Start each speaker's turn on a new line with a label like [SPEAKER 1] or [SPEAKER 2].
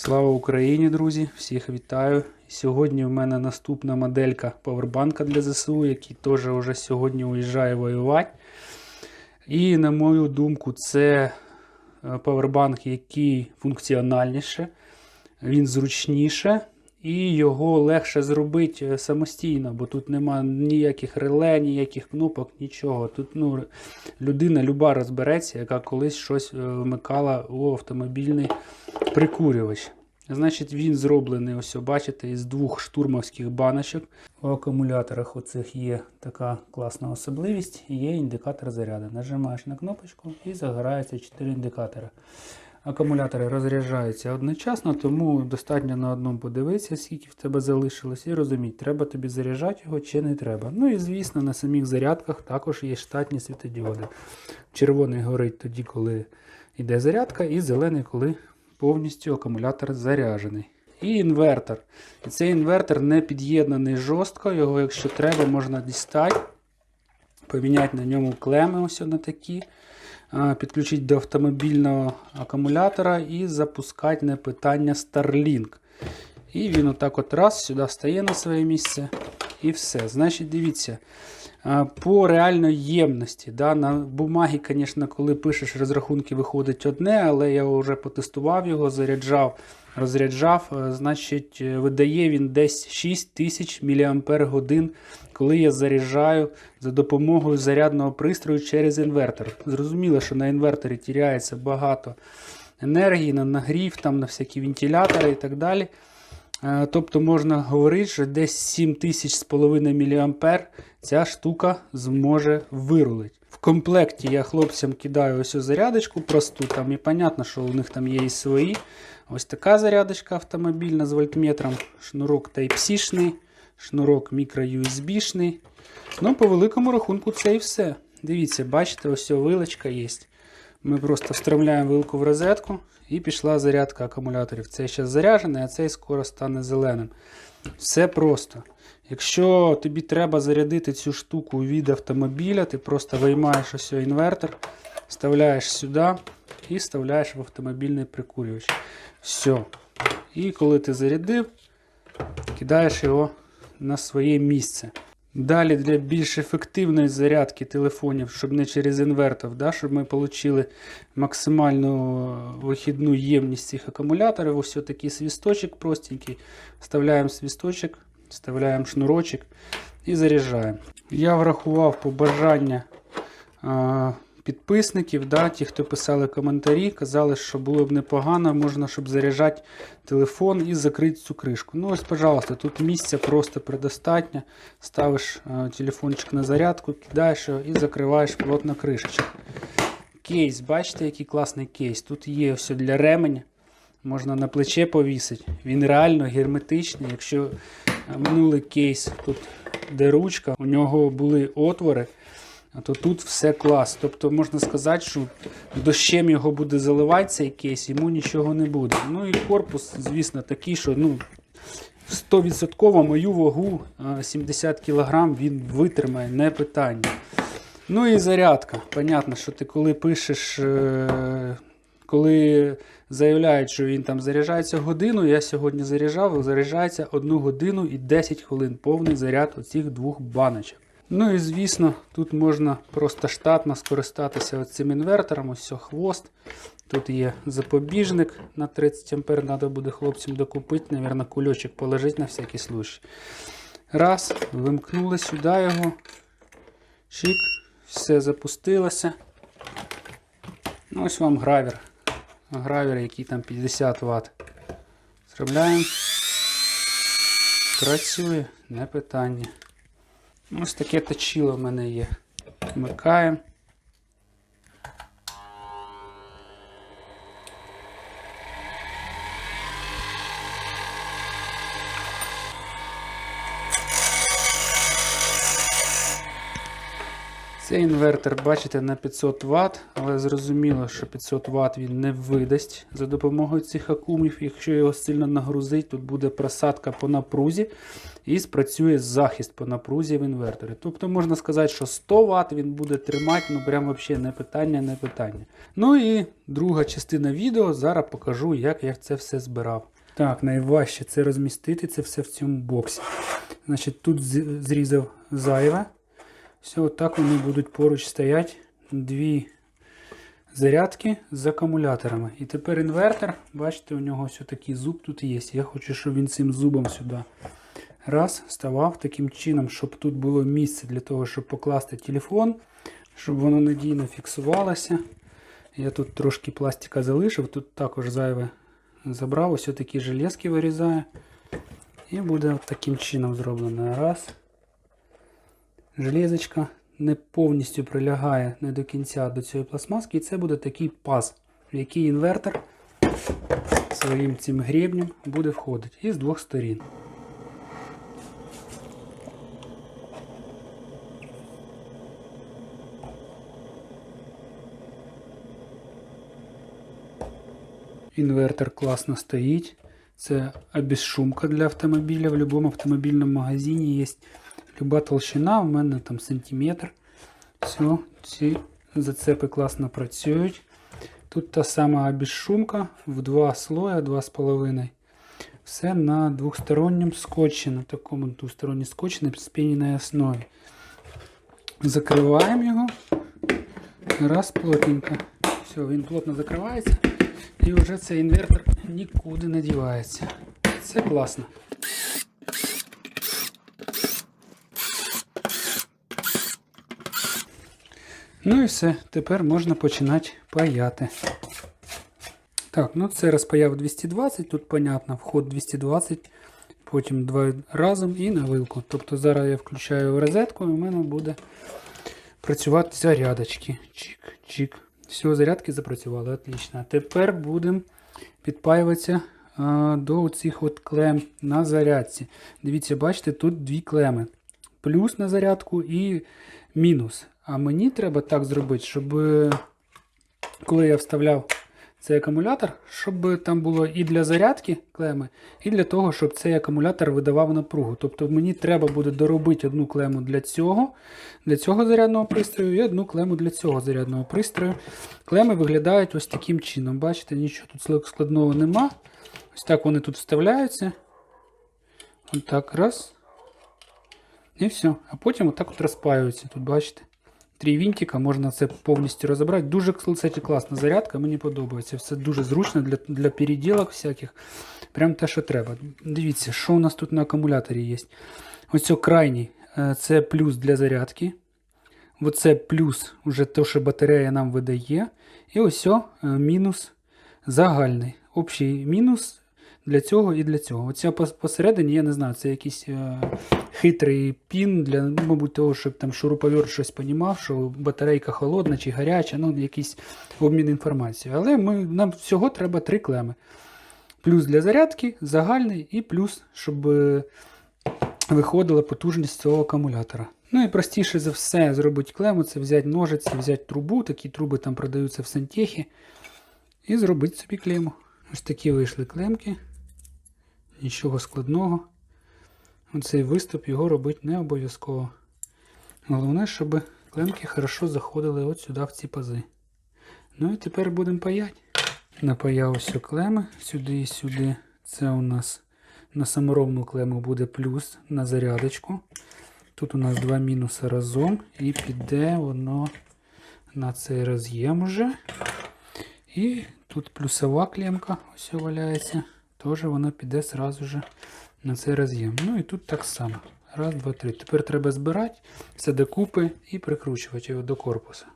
[SPEAKER 1] Слава Україні, друзі! Всіх вітаю. Сьогодні в мене наступна моделька павербанка для ЗСУ, який теж вже сьогодні уїжджає воювати. І, на мою думку, це е, павербанк, який функціональніше, він зручніше і його легше зробити е, самостійно, бо тут нема ніяких реле, ніяких кнопок, нічого. Тут ну, людина люба розбереться, яка колись щось е, вмикала у автомобільний прикурювач. Значить, він зроблений, ось бачите, із двох штурмовських баночок. У акумуляторах оцих є така класна особливість, є індикатор заряду. Нажимаєш на кнопочку і загораються 4 індикатори. Акумулятори розряджаються одночасно, тому достатньо на одному подивитися, скільки в тебе залишилось, і розуміти, треба тобі заряджати його чи не треба. Ну і звісно, на самих зарядках також є штатні світодіоди. Червоний горить тоді, коли йде зарядка, і зелений, коли повністю акумулятор заряджений. І інвертор. І цей інвертор не під'єднаний жорстко, його, якщо треба, можна дістати, поміняти на ньому клеми ось на такі, підключити до автомобільного акумулятора і запускати на питання Starlink. І він отак от раз сюди стає на своє місце. І все. Значить, дивіться. По реальної ємності. Да, На бумагі, звісно, коли пишеш розрахунки, виходить одне, але я вже потестував його, заряджав, розряджав. е, Значить, е, видає він десь 6000 мАч, коли я заряджаю за допомогою зарядного пристрою через інвертор. Зрозуміло, що на інверторі тіряється багато енергії, на нагрів, там, на всякі вентилятори і так далі. Е, Тобто можна говорити, що десь 7000 з половиною мА ця штука зможе вирулити. В комплекті я хлопцям кидаю ось цю зарядочку просту, там і понятно, що у них там є і свої. Ось така зарядочка автомобільна з вольтметром, шнурок Type-C-шний, шнурок micro-USB-шний. Ну, по великому рахунку, це і все. Дивіться, бачите, ось вилочка є. Ми просто встромляємо вилку в розетку і пішла зарядка акумуляторів. Цей зараз заряджений, а цей скоро стане зеленим. Все просто. Якщо тобі треба зарядити цю штуку від автомобіля, ти просто виймаєш ось інвертор, вставляєш сюди і вставляєш в автомобільний прикурювач. Все. І коли ти зарядив, кидаєш його на своє місце. Далі для більш ефективної зарядки телефонів, щоб не через інвертор, да, щоб ми отримали максимальну вихідну ємність цих акумуляторів. Ось такий свісточок простенький. Вставляємо свісточок, вставляємо шнурочок і заряджаємо. Я врахував побажання а, підписників, да, ті, хто писали коментарі, казали, що було б непогано, можна, щоб заряджати телефон і закрити цю кришку. Ну ось, пожалуйста, тут місця просто предостатньо. Ставиш а, телефончик на зарядку, кидаєш його і закриваєш плотно кришечку. Кейс, бачите, який класний кейс. Тут є все для ременя. Можна на плече повісити. Він реально герметичний. Якщо минулий кейс, тут де ручка, у нього були отвори, то тут все клас. Тобто можна сказати, що дощем його буде заливати цей кейс, йому нічого не буде. Ну і корпус, звісно, такий, що ну, 100% мою вагу 70 кг він витримає, не питання. Ну і зарядка. Понятно, що ти коли пишеш, е, коли заявляють, що він там заряджається годину, я сьогодні заряджав, заряджається 1 годину і 10 хвилин повний заряд оцих двох баночок. Ну і звісно, тут можна просто штатно скористатися цим інвертором, ось хвост. Тут є запобіжник на 30 А, треба буде хлопцям докупити, Навірно, кульочок положити на всякий случай. Раз, вимкнули сюди його. Чик, все запустилося. Ну, ось вам гравер. Гравер, який там 50 Вт. Зробляємо. Працює, не питання. Ось таке точило в мене є. Вмикаємо. Цей інвертор, бачите, на 500 Вт, але зрозуміло, що 500 Вт він не видасть за допомогою цих акумів. Якщо його сильно нагрузить, тут буде просадка по напрузі і спрацює захист по напрузі в інверторі. Тобто можна сказати, що 100 Вт він буде тримати, ну прям взагалі не питання, не питання. Ну і друга частина відео. Зараз покажу, як я це все збирав. Так, найважче це розмістити це все в цьому боксі. Значить, тут зрізав зайве. Все, отак вони будуть поруч стоять. Дві зарядки з акумуляторами. І тепер інвертор, бачите, у нього ось такий зуб тут є. Я хочу, щоб він цим зубом сюди раз ставав таким чином, щоб тут було місце для того, щоб покласти телефон, щоб воно надійно фіксувалося. Я тут трошки пластика залишив, тут також зайве забрав, ось такі железки вирізаю. І буде таким чином зроблено. Раз. Железочка не повністю прилягає не до кінця до цієї пластмаски, і це буде такий паз, в який інвертор своїм цим гребнем буде входити. І з двох сторін. Інвертор класно стоїть. Це обезшумка для автомобіля. В будь-якому автомобільному магазині є люба толщина, у мене там сантиметр. Все, ці зацепи класно працюють. Тут та сама обезшумка в два слоя, 2,5. Все на двосторонньому скотчі, на такому двосторонній скотчі на спіненій основі. Закриваємо його. Раз плотненько. Все, він плотно закривається. І вже цей інвертор нікуди не дівається. Це класно. Ну і все, тепер можна починати паяти. Так, ну це розпаяв 220, тут понятно, вход 220, потім два разом і на вилку. Тобто зараз я включаю розетку і в мене буде працювати зарядочки. Чик, чик. Все, зарядки запрацювали, отлично. Тепер будемо підпаюватися до цих от клем на зарядці. Дивіться, бачите, тут дві клеми. Плюс на зарядку і мінус. А мені треба так зробити, щоб е, коли я вставляв цей акумулятор, щоб там було і для зарядки клеми, і для того, щоб цей акумулятор видавав напругу. Тобто мені треба буде доробити одну клему для цього, для цього зарядного пристрою і одну клему для цього зарядного пристрою. Клеми виглядають ось таким чином. Бачите, нічого тут складного нема. Ось так вони тут вставляються. Ось так, раз. І все. А потім отак от розпаюються. Тут бачите. Три вінтика, можна це повністю розібрати. Дуже, кстати, класна зарядка, мені подобається. Все дуже зручно для для переділок всяких. Прям те, що треба. Дивіться, що у нас тут на акумуляторі є. Ось крайній це плюс для зарядки. Оце плюс вже те, що батарея нам видає. І ось о, мінус загальний. Общий мінус для цього і для цього. Оця посередині, я не знаю, це якийсь е, хитрий пін для, мабуть, того, щоб там шуруповерт щось понімав, що батарейка холодна чи гаряча, ну, якийсь обмін інформацією. Але ми, нам всього треба три клеми. Плюс для зарядки, загальний і плюс, щоб е, виходила потужність цього акумулятора. Ну і простіше за все зробити клему, це взяти ножиці, взяти трубу, такі труби там продаються в сантехі, і зробити собі клему. Ось такі вийшли клемки. Нічого складного. Оцей виступ його робити не обов'язково. Головне, щоб клемки хорошо заходили от сюди в ці пази. Ну і тепер будемо паяти. Напаяв ось клеми сюди і сюди. Це у нас на саморобну клему буде плюс на зарядочку. Тут у нас два мінуси разом і піде воно на цей роз'єм уже. І тут плюсова клемка ось валяється. Теж вона піде сразу же на цей роз'єм. Ну і тут так само. Раз, два, три. Тепер треба збирати все докупи і прикручувати його до корпуса.